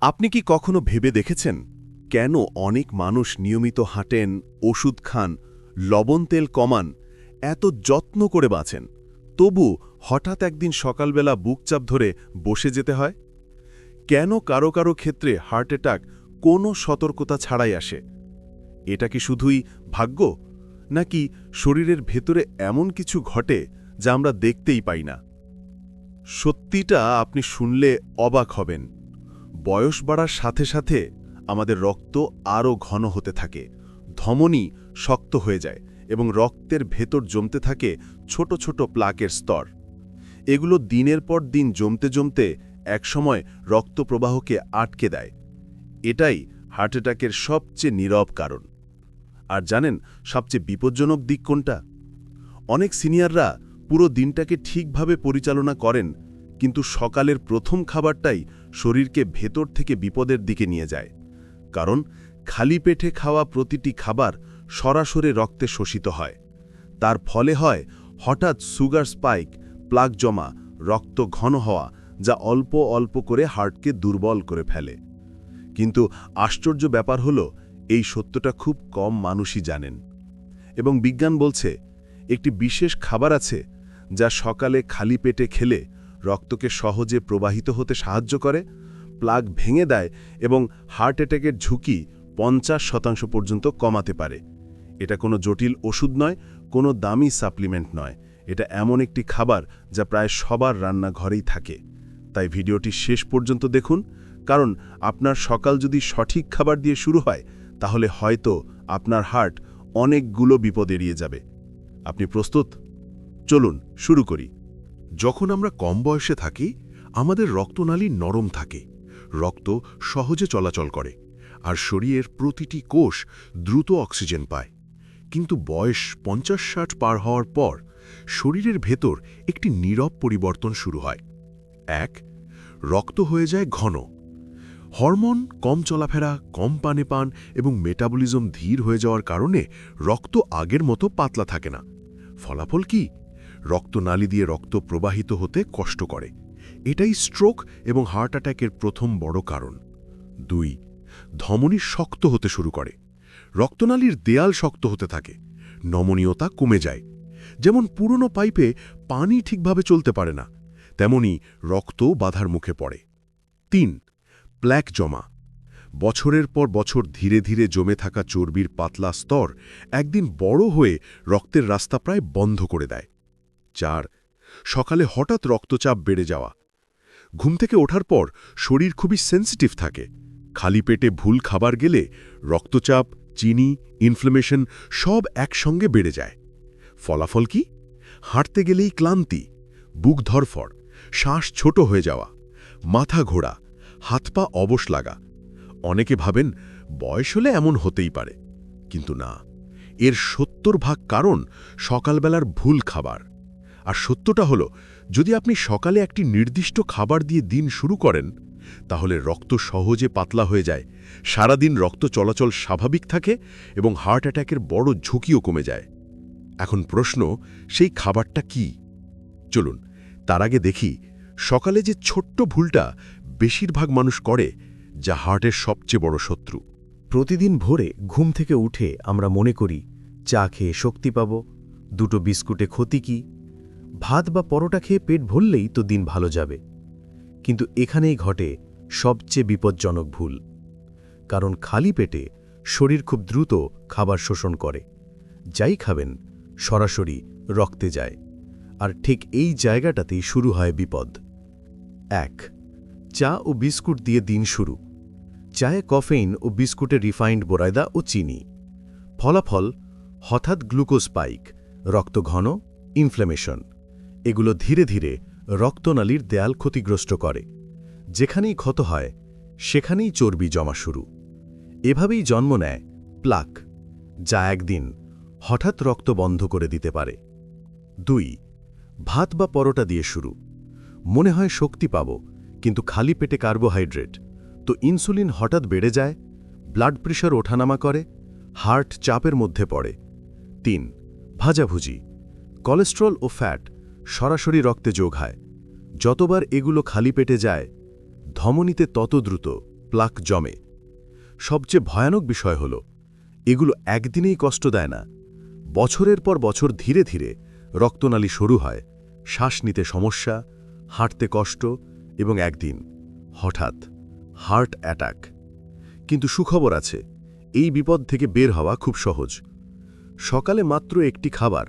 আপনি কি কখনো ভেবে দেখেছেন কেন অনেক মানুষ নিয়মিত হাঁটেন, ওষুধ খান, লবণ তেল কমান, এত যত্ন করে বাঁচেন? তবু হঠাৎ একদিন সকালবেলা বুকচাপ ধরে বসে যেতে হয়? কেন কারও কারও ক্ষেত্রে হার্ট অ্যাটাক কোনো সতর্কতা ছাড়াই আসে? এটা কি শুধুই ভাগ্য? নাকি শরীরের ভেতরে এমন কিছু ঘটে যা আমরা দেখতেই পাই না? সত্যিটা আপনি শুনলে অবাক হবেন। বয়স বাড়ার সাথে সাথে আমাদের রক্ত আরও ঘন হতে থাকে, ধমনী শক্ত হয়ে যায় এবং রক্তের ভেতর জমতে থাকে ছোট ছোট প্লাকের স্তর। এগুলো দিনের পর দিন জমতে জমতে একসময় রক্ত প্রবাহকে আটকে দেয়। এটাই হার্ট অ্যাটাকের সবচেয়ে নীরব কারণ। আর জানেন সবচেয়ে বিপজ্জনক দিক কোনটা? অনেক সিনিয়ররা পুরো দিনটাকে ঠিকভাবে পরিচালনা করেন কিন্তু সকালের প্রথম খাবারটাই শরীরকে ভেতর থেকে বিপদের দিকে নিয়ে যায়। কারণ খালি পেটে খাওয়া প্রতিটি খাবার সরাসরি রক্তে শোষিত হয়। তার ফলে হয় হঠাৎ সুগার স্পাইক, প্লাক জমা, রক্ত ঘন হওয়া, যা অল্প অল্প করে হার্টকে দুর্বল করে ফেলে। কিন্তু আশ্চর্য ব্যাপার হল, এই সত্যটা খুব কম মানুষই জানেন। এবং বিজ্ঞান বলছে, একটি বিশেষ খাবার আছে যা সকালে খালি পেটে খেলে রক্তকে সহজে প্রবাহিত হতে সাহায্য করে, প্লাগ ভেঙে দেয় এবং হার্ট অ্যাটাকের ঝুঁকি পঞ্চাশ শতাংশ পর্যন্ত কমাতে পারে। এটা কোনো জটিল ওষুধ নয়, কোনো দামি সাপ্লিমেন্ট নয়। এটা এমন একটি খাবার যা প্রায় সবার রান্নাঘরেই থাকে। তাই ভিডিওটি শেষ পর্যন্ত দেখুন, কারণ আপনার সকাল যদি সঠিক খাবার দিয়ে শুরু হয়, তাহলে হয়তো আপনার হার্ট অনেকগুলো বিপদ এড়িয়ে যাবে। আপনি প্রস্তুত? চলুন, শুরু করি। যখন আমরা কম বয়সে থাকি, আমাদের রক্তনালী নরম থাকে। রক্ত সহজে চলাচল করে আর শরীরের প্রতিটি কোষ দ্রুত অক্সিজেন পায়। কিন্তু বয়স পঞ্চাশ ষাট পার হওয়ার পর শরীরের ভেতর একটি নীরব পরিবর্তন শুরু হয়। এক, রক্ত হয়ে যায় ঘন। হরমোন কম চলাফেরা, কম পানে পান এবং মেটাবলিজম ধীর হয়ে যাওয়ার কারণে রক্ত আগের মতো পাতলা থাকে না। ফলাফল কি? রক্তনালী দিয়ে রক্ত প্রবাহিত হতে কষ্ট করে। এটাই স্ট্রোক এবং হার্ট অ্যাটাকের প্রথম বড় কারণ। দুই, ধমনী শক্ত হতে শুরু করে। রক্তনালীর দেয়াল শক্ত হতে থাকে। নমনীয়তা কমে যায়। যেমন পুরনো পাইপে পানি ঠিকভাবে চলতে পারে না, তেমনি রক্ত বাধার মুখে পড়ে। তিন প্ল্যাক জমা। বছরের পর বছর ধীরে ধীরে জমে থাকা চর্বির পাতলা স্তর একদিন বড় হয়ে রক্তের রাস্তা প্রায় বন্ধ করে দেয়। চার। সকালে হঠাৎ রক্তচাপ বেড়ে যাওয়া। ঘুম থেকে ওঠার পর শরীর খুবই সেন্সিটিভ থাকে। খালি পেটে ভুল খাবার গেলে রক্তচাপ, চিনি ইনফ্লেমেশন সব একসঙ্গে বেড়ে যায়। ফলাফল কি? হাঁটতে গেলেই ক্লান্তি, বুক ধরফর, শ্বাস ছোট হয়ে যাওয়া, মাথা ঘোরা, হাত পা অবশ লাগা। অনেকে ভাবেন বয়স হলে এমন হতেই পারে, কিন্তু না। এর সত্তর ভাগ কারণ সকালবেলার ভুল খাবার। আর সত্যটা হলো, যদি আপনি সকালে একটি নির্দিষ্ট খাবার দিয়ে দিন শুরু করেন, তাহলে রক্ত সহজে পাতলা হয়ে যায়, সারাদিন রক্ত চলাচল স্বাভাবিক থাকে এবং হার্ট অ্যাটাকের বড় ঝুঁকিও কমে যায়। এখন প্রশ্ন, সেই খাবারটা কি? চলুন, তার আগে দেখি, সকালে যে ছোট্ট ভুলটা বেশিরভাগ মানুষ করে, যা হার্টের সবচেয়ে বড় শত্রু। প্রতিদিন ভোরে ঘুম থেকে উঠে আমরা মনে করি, চা খেয়ে শক্তি পাব, দুটো বিস্কুটে ক্ষতি কি? ভাত বা পরোটা খেয়ে পেট ভরলেই তো দিন ভালো যাবে। কিন্তু এখানেই ঘটে সবচেয়ে বিপজ্জনক ভুল। কারণ খালি পেটে শরীর খুব দ্রুত খাবার শোষণ করে। যাই খাবেন, সরাসরি রক্তে যায়। আর ঠিক এই জায়গাটাতেই শুরু হয় বিপদ। এক, চা ও বিস্কুট দিয়ে দিন শুরু। চায়ে কফেইন ও বিস্কুটে রিফাইন্ড বোরায়দা ও চিনি। ফলাফল হঠাৎ গ্লুকোজ স্পাইক, রক্ত ঘন, ইনফ্লেমেশন। এগুলো ধীরে ধীরে রক্তনালীর দেয়াল ক্ষতিগ্রস্ত করে। যেখানেই ক্ষত হয়, সেখানেই চর্বি জমা শুরু। এভাবেই জন্ম নেয় প্লাক, যা একদিন হঠাৎ রক্ত বন্ধ করে দিতে পারে। দুই, ভাত বা পরোটা দিয়ে শুরু। মনে হয় শক্তি পাব, কিন্তু খালি পেটে কার্বোহাইড্রেট। তো ইনসুলিন হঠাৎ বেড়ে যায়, ব্লাড প্রেশার ওঠানামা করে, হার্ট চাপের মধ্যে পড়ে। তিন, ভাজাভুজি। কোলেস্ট্রল ও ফ্যাট সরাসরি রক্তে যোগ হয়। যতবার এগুলো খালি পেটে যায়, ধমনীতে তত দ্রুত প্লাক জমে। সবচেয়ে ভয়ানক বিষয় হল, এগুলো একদিনেই কষ্ট দেয় না। বছরের পর বছর ধীরে ধীরে রক্তনালী সরু হয়, শ্বাস নিতে সমস্যা, হাঁটতে কষ্ট এবং একদিন হঠাৎ হার্ট অ্যাটাক। কিন্তু সুখবর আছে, এই বিপদ থেকে বের হওয়া খুব সহজ। সকালে মাত্র একটি খাবার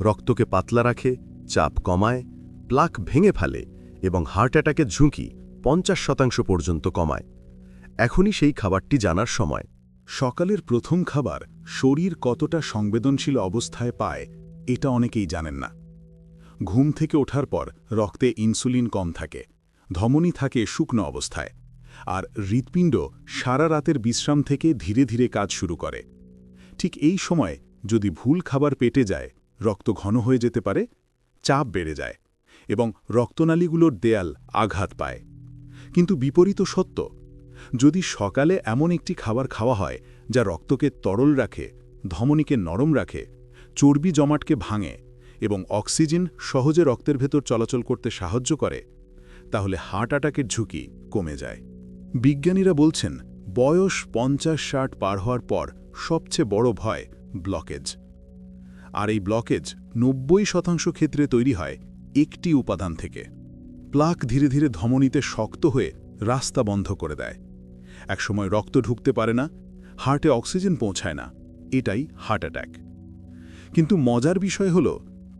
রক্তকে পাতলা রাখে চাপ কমায় প্লাক ভেঙে ফেলে এবং হার্ট অ্যাটাকের ঝুঁকি পঞ্চাশ শতাংশ পর্যন্ত কমায়। এখনই সেই খাবারটি জানার সময়। সকালের প্রথম খাবার শরীর কতটা সংবেদনশীল অবস্থায় পায়, এটা অনেকেই জানেন না। ঘুম থেকে ওঠার পর রক্তে ইনসুলিন কম থাকে, ধমনী থাকে শুকনো অবস্থায়, আর হৃৎপিণ্ড সারা রাতের বিশ্রাম থেকে ধীরে ধীরে কাজ শুরু করে। ঠিক এই সময় যদি ভুল খাবার পেটে যায়, রক্ত ঘন হয়ে যেতে পারে চাপ বেড়ে যায় এবং রক্তনালীগুলোর দেয়াল আঘাত পায়। কিন্তু বিপরীত সত্য, যদি সকালে এমন একটি খাবার খাওয়া হয় যা রক্তকে তরল রাখে, ধমনীকে নরম রাখে, চর্বি জমাটকে ভাঙে এবং অক্সিজেন সহজে রক্তের ভেতর চলাচল করতে সাহায্য করে, তাহলে হার্ট অ্যাটাকের ঝুঁকি কমে যায়। বিজ্ঞানীরা বলছেন, বয়স পঞ্চাশ ষাট পার হওয়ার পর সবচেয়ে বড় ভয় ব্লকেজ। আর এই ব্লকেজ নব্বই শতাংশ ক্ষেত্রে তৈরি হয় একটি উপাদান থেকে। প্লাক ধীরে ধীরে ধমনীতে শক্ত হয়ে রাস্তা বন্ধ করে দেয়। একসময় রক্ত ঢুকতে পারে না হার্টে অক্সিজেন পৌঁছায় না, এটাই হার্ট অ্যাটাক কিন্তু মজার বিষয় হল,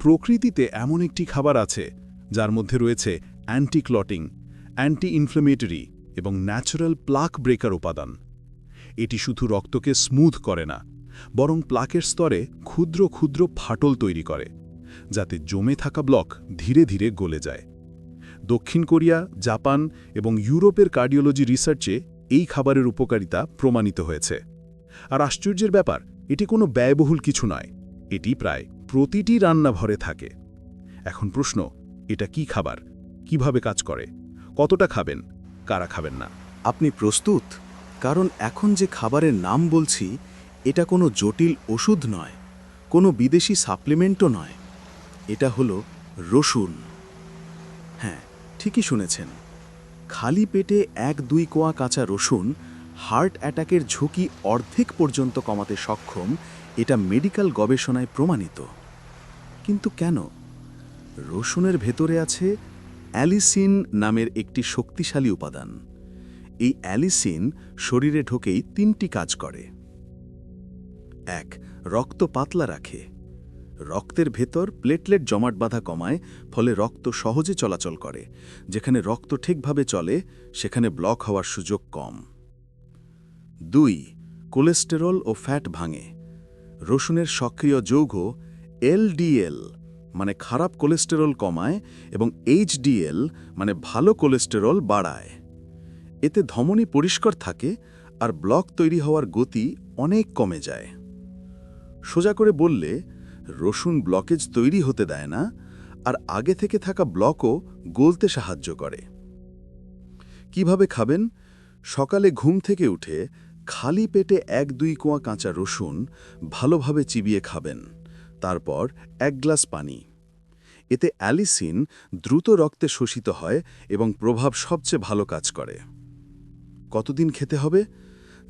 প্রকৃতিতে এমন একটি খাবার আছে, যার মধ্যে রয়েছে অ্যান্টি ক্লটিং অ্যান্টি ইনফ্লেমেটরি এবং ন্যাচারাল প্লাক ব্রেকার উপাদান। এটি শুধু রক্তকে স্মুথ করে না বরং প্লাকের স্তরে ক্ষুদ্র ক্ষুদ্র ফাটল তৈরি করে, যাতে জমে থাকা ব্লক ধীরে ধীরে গলে যায়। দক্ষিণ কোরিয়া, জাপান এবং ইউরোপের কার্ডিওলজি রিসার্চে এই খাবারের উপকারিতা প্রমাণিত হয়েছে। আর আশ্চর্যের ব্যাপার, এটি কোনো ব্যয়বহুল কিছু নয়, এটি প্রায় প্রতিটি রান্নাঘরে থাকে। এখন প্রশ্ন, এটা কি খাবার? কীভাবে কাজ করে? কতটা খাবেন? কারা খাবেন না? আপনি প্রস্তুত? কারণ এখন যে খাবারের নাম বলছি এটা কোনো জটিল ওষুধ নয়, কোনো বিদেশি সাপ্লিমেন্টও নয়। এটা হলো রসুন। হ্যাঁ ঠিকই শুনেছেন। খালি পেটে এক দুই কোয়া কাঁচা রসুন হার্ট অ্যাটাকের ঝুঁকি অর্ধেক পর্যন্ত কমাতে সক্ষম, এটা মেডিকেল গবেষণায় প্রমাণিত। কিন্তু কেন? রসুনের ভেতরে আছে অ্যালিসিন নামের একটি শক্তিশালী উপাদান। এই অ্যালিসিন শরীরে ঢোকেই তিনটি কাজ করে। এক রক্ত পাতলা রাখে। রক্তের ভেতর প্লেটলেট জমাট বাঁধা কমায়, ফলে রক্ত সহজে চলাচল করে। যেখানে রক্ত ঠিকভাবে চলে, সেখানে ব্লক হওয়ার সুযোগ কম। দুই, কোলেস্টেরল ও ফ্যাট ভাঙে। রসুনের সক্রিয় যৌগ এলডিএল মানে খারাপ কোলেস্টেরল কমায় এবং এইচডিএল মানে ভালো কোলেস্টেরল বাড়ায়। এতে ধমনী পরিষ্কার থাকে আর ব্লক তৈরি হওয়ার গতি অনেক কমে যায়। সোজা করে বললে, রসুন ব্লকেজ তৈরি হতে দেয় না, আর আগে থেকে থাকা ব্লকও গলতে সাহায্য করে। কীভাবে খাবেন? সকালে ঘুম থেকে উঠে খালি পেটে এক দুই কোয়া কাঁচা রসুন ভালোভাবে চিবিয়ে খাবেন, তারপর এক গ্লাস পানি। এতে অ্যালিসিন দ্রুত রক্তে শোষিত হয় এবং প্রভাব সবচেয়ে ভালো কাজ করে। কতদিন খেতে হবে?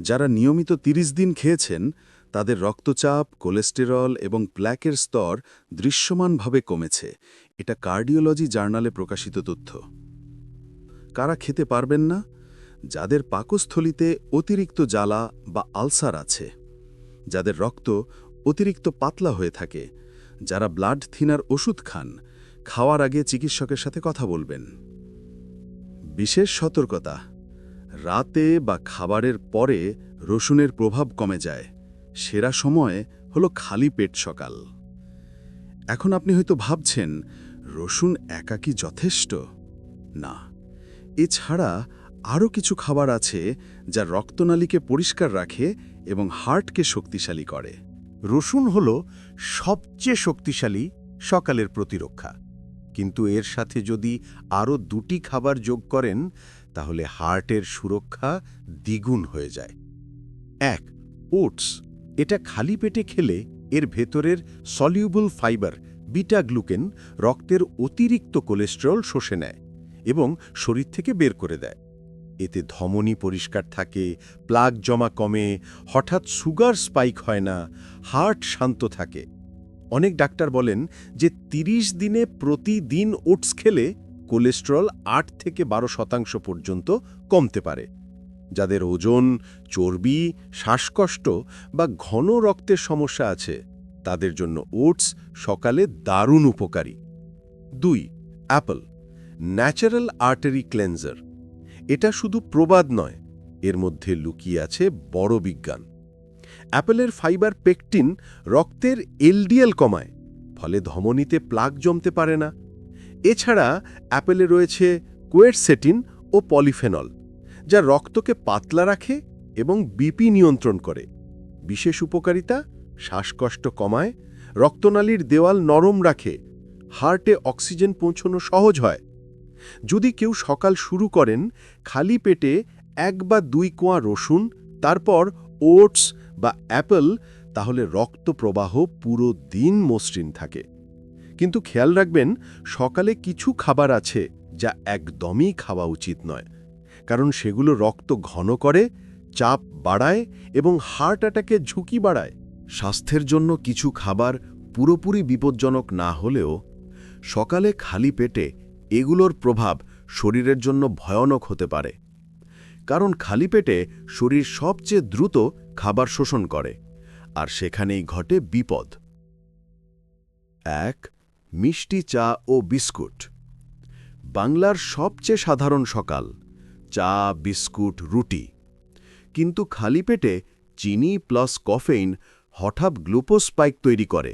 যারা নিয়মিত ৩০ দিন খেয়েছেন তাদের রক্তচাপ, কোলেস্টেরল এবং প্ল্যাকের স্তর দৃশ্যমানভাবে কমেছে। এটা কার্ডিওলজি জার্নালে প্রকাশিত তথ্য। কারা খেতে পারবেন না? যাদের পাকস্থলিতে অতিরিক্ত জ্বালা বা আলসার আছে। যাদের রক্ত অতিরিক্ত পাতলা হয়ে থাকে। যারা ব্লাড থিনার ওষুধ খান। খাওয়ার আগে চিকিৎসকের সাথে কথা বলবেন। বিশেষ সতর্কতা। রাতে বা খাবারের পরে রসুনের প্রভাব কমে যায়। সেরা সময় হলো খালি পেট সকাল। এখন আপনি হয়তো ভাবছেন, রসুন একা কি যথেষ্ট? না। এছাড়া আরও কিছু খাবার আছে যা রক্তনালীকে পরিষ্কার রাখে এবং হার্টকে শক্তিশালী করে। রসুন হল সবচেয়ে শক্তিশালী সকালের প্রতিরক্ষা। কিন্তু এর সাথে যদি আরও দুটি খাবার যোগ করেন, তাহলে হার্টের সুরক্ষা দ্বিগুণ হয়ে যায়। এক, ওটস। এটা খালি পেটে খেলে এর ভেতরের সলিউবল ফাইবার বিটা গ্লুকেন রক্তের অতিরিক্ত কোলেস্টেরল শোষে নেয় এবং শরীর থেকে বের করে দেয়। এতে ধমনী পরিষ্কার থাকে, প্লাগ জমা কমে, হঠাৎ সুগার স্পাইক হয় না, হার্ট শান্ত থাকে। অনেক ডাক্তার বলেন যে ৩০ দিনে প্রতিদিন ওটস খেলে কোলেস্টেরল আট থেকে বারো শতাংশ পর্যন্ত কমতে পারে। যাদের ওজন, চর্বি, শ্বাসকষ্ট বা ঘন রক্তের সমস্যা আছে, তাদের জন্য ওটস সকালে দারুণ উপকারী। দুই, অ্যাপল, ন্যাচারাল আর্টারি ক্লেন্সার এটা শুধু প্রবাদ নয়, এর মধ্যে লুকিয়ে আছে বড় বিজ্ঞান। অ্যাপেলের ফাইবার পেকটিন রক্তের এলডিএল কমায়, ফলে ধমনীতে প্লাগ জমতে পারে না। এছাড়া অ্যাপেলে রয়েছে কোয়েরসেটিন ও পলিফেনল। যা রক্তকে পাতলা রাখে এবং বিপি নিয়ন্ত্রণ করে। বিশেষ উপকারিতা, শ্বাসকষ্ট কমায়, রক্তনালীর দেওয়াল নরম রাখে, হার্টে অক্সিজেন পৌঁছানো সহজ হয়। যদি কেউ সকাল শুরু করেন, খালি পেটে এক বা দুই কোয়া রসুন, তারপর ওটস বা অ্যাপল, তাহলে রক্ত প্রবাহ পুরো দিন মসৃণ থাকে। কিন্তু খেয়াল রাখবেন, সকালে কিছু খাবার আছে যা একদমই খাওয়া উচিত নয়। কারণ সেগুলো রক্ত ঘন করে, চাপ বাড়ায় এবং হার্ট অ্যাটাকের ঝুঁকি বাড়ায়। স্বাস্থ্যের জন্য কিছু খাবার পুরোপুরি বিপজ্জনক না হলেও, সকালে খালি পেটে এগুলোর প্রভাব শরীরের জন্য ভয়ানক হতে পারে। কারণ খালি পেটে শরীর সবচেয়ে দ্রুত খাবার শোষণ করে, আর সেখানেই ঘটে বিপদ। এক, মিষ্টি চা ও বিস্কুট। বাংলার সবচেয়ে সাধারণ সকাল। চা, বিস্কুট, রুটি। কিন্তু খালি পেটে চিনি প্লাস কফেইন হঠাৎ গ্লুকোজ স্পাইক তৈরি করে।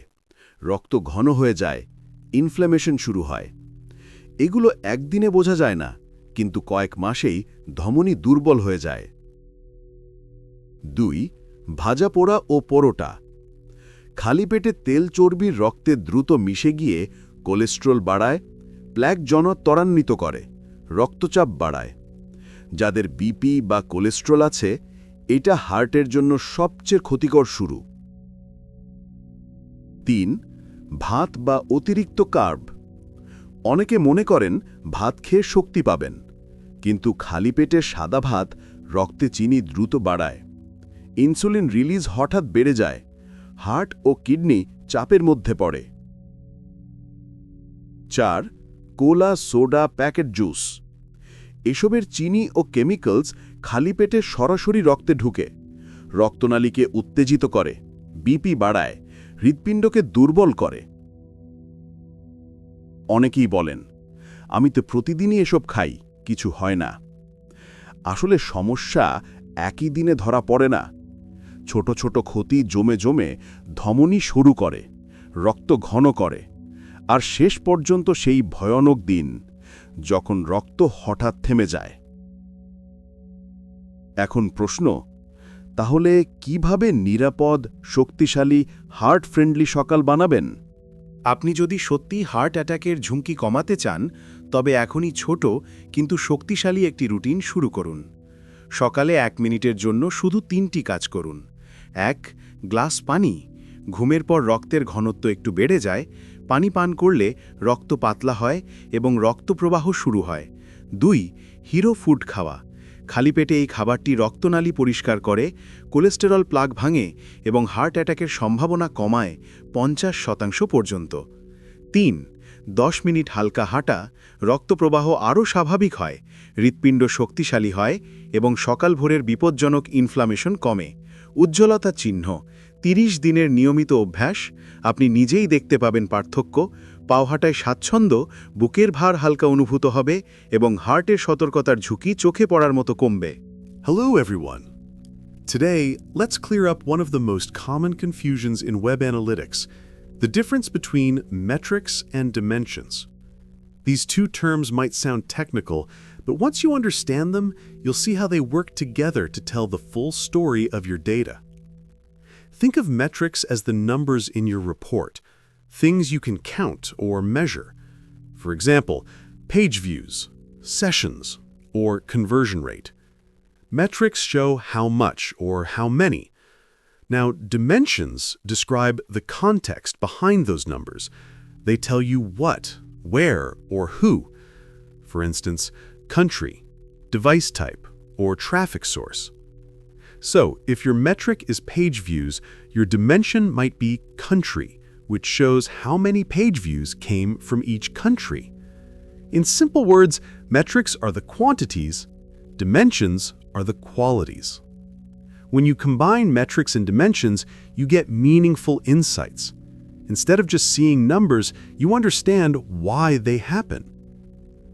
রক্ত ঘন হয়ে যায়, ইনফ্ল্যামেশন শুরু হয়। এগুলো একদিনে বোঝা যায় না, কিন্তু কয়েক মাসেই ধমনী দুর্বল হয়ে যায়। দুই, ভাজা পোড়া ও পরোটা। খালি পেটে তেল চর্বির রক্তে দ্রুত মিশে গিয়ে কোলেস্ট্রল বাড়ায় প্ল্যাক জন ত্বরান্বিত করে, রক্তচাপ বাড়ায়। যাদের বিপি বা কোলেস্ট্রল আছে, এটা হার্টের জন্য সবচেয়ে ক্ষতিকর শুরু। তিন, ভাত বা অতিরিক্ত কার্ব অনেকে মনে করেন ভাত খেয়ে শক্তি পাবেন, কিন্তু খালি পেটে সাদা ভাত রক্তে চিনি দ্রুত বাড়ায়। ইনসুলিন রিলিজ হঠাৎ বেড়ে যায় হার্ট ও কিডনি চাপের মধ্যে পড়ে। চার কোলা সোডা প্যাকেট জুস এসবের চিনি ও কেমিক্যালস খালি পেটে সরাসরি রক্তে ঢুকে। রক্তনালীকে উত্তেজিত করে, বিপি বাড়ায়, হৃৎপিণ্ডকে দুর্বল করে। অনেকেই বলেন, আমি তো প্রতিদিনই এসব খাই, কিছু হয় না। আসলে সমস্যা একই দিনে ধরা পড়ে না। ছোট ছোট ক্ষতি জমে জমে ধমনী শুরু করে, রক্ত ঘন করে, আর শেষ পর্যন্ত সেই ভয়ানক দিন যখন রক্ত হঠাৎ থেমে যায়। এখন প্রশ্ন, তাহলে কীভাবে নিরাপদ, শক্তিশালী, হার্ট ফ্রেন্ডলি সকাল বানাবেন? আপনি যদি সত্যি হার্ট অ্যাটাকের ঝুঁকি কমাতে চান, তবে এখনই ছোট কিন্তু শক্তিশালী একটি রুটিন শুরু করুন। সকালে এক মিনিটের জন্য শুধু তিনটি কাজ করুন। এক, গ্লাস পানি। ঘুমের পর রক্তের ঘনত্ব একটু বেড়ে যায়। পানি পান করলে রক্ত পাতলা হয় এবং রক্তপ্রবাহ শুরু হয়। দুই, হিরো ফুড খাওয়া। খালি পেটে এই খাবারটি রক্তনালী পরিষ্কার করে, কোলেস্টেরল প্লাগ ভাঙে এবং হার্ট অ্যাটাকের সম্ভাবনা কমায় পঞ্চাশ শতাংশ পর্যন্ত। তিন, দশ মিনিট হালকা হাঁটা, রক্তপ্রবাহ আরও স্বাভাবিক হয়, হৃৎপিণ্ড শক্তিশালী হয় এবং সকাল ভোরের বিপজ্জনক ইনফ্লামেশন কমে। উজ্জ্বলতা চিহ্ন। ৩০ দিনের নিয়মিত অভ্যাস আপনি নিজেই দেখতে পাবেন পার্থক্য পাওহাটায় স্বাচ্ছন্দ্য বুকের ভার হালকা অনুভূত হবে এবং হার্টের সতর্কতার ঝুঁকি চোখে পড়ার মতো কমবে Hello, everyone. Today, let's clear up one of the most common confusions in web analytics the difference between metrics and dimensions. These two terms might sound technical, but once you understand them, you'll see how they work together to tell the full story of your data. Think of metrics as the numbers in your report, things you can count or measure. For example, page views, sessions, or conversion rate. Metrics show how much or how many. Now, dimensions describe the context behind those numbers. They tell you what, where, or who. For instance, country, device type, or traffic source. So, if your metric is page views, your dimension might be country, which shows how many page views came from each country. In simple words, metrics are the quantities, dimensions are the qualities. When you combine metrics and dimensions, you get meaningful insights. Instead of just seeing numbers, you understand why they happen.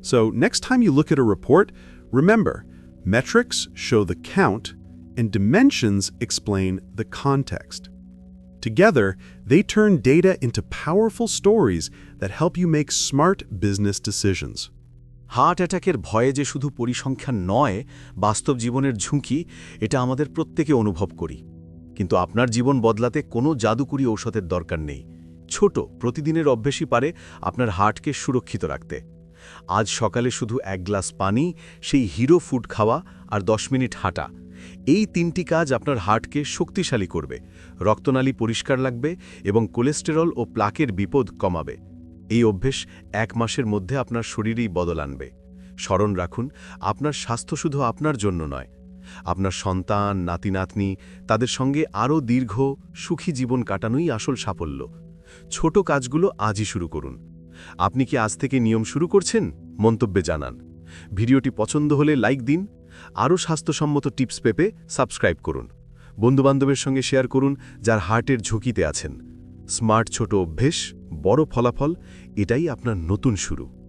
So, next time you look at a report, remember metrics show the count and dimensions explain the context. Together, they turn data into powerful stories that help you make smart business decisions. Heart অ্যাটাকের ভয়ে যে শুধু পরিসংখ্যান নয় বাস্তব জীবনের ঝুঁকি এটা আমাদের প্রত্যেকে অনুভব করি কিন্তু আপনার জীবন বদলাতে কোনো জাদুকরি ঔষধের দরকার নেই ছোট প্রতিদিনের অভ্যেসই পারে আপনার হার্টকে সুরক্ষিত রাখতে আজ সকালে শুধু এক গ্লাস পানি সেই হিরো ফুড খাওয়া আর দশ মিনিট হাঁটা এই তিনটি কাজ আপনার হার্টকে শক্তিশালী করবে। রক্তনালী পরিষ্কার লাগবে এবং কোলেস্টেরল ও প্লাকের বিপদ কমাবে। এই অভ্যেস এক মাসের মধ্যে আপনার শরীরেই বদল আনবে। স্মরণ রাখুন, আপনার স্বাস্থ্য শুধু আপনার জন্য নয়। আপনার সন্তান নাতি নাতনি তাদের সঙ্গে আরও দীর্ঘ, সুখী জীবন কাটানোই আসল সাফল্য। ছোট কাজগুলো আজই শুরু করুন। আপনি কি আজ থেকে নিয়ম শুরু করছেন? মন্তব্যে জানান। ভিডিওটি পছন্দ হলে লাইক দিন আরও স্বাস্থ্যসম্মত টিপস পেপে সাবস্ক্রাইব করুন। বন্ধুবান্ধবের সঙ্গে শেয়ার করুন, যার হার্টের ঝুঁকিতে আছেন। স্মার্ট ছোট অভ্যেস, বড় ফলাফল, এটাই আপনার নতুন শুরু।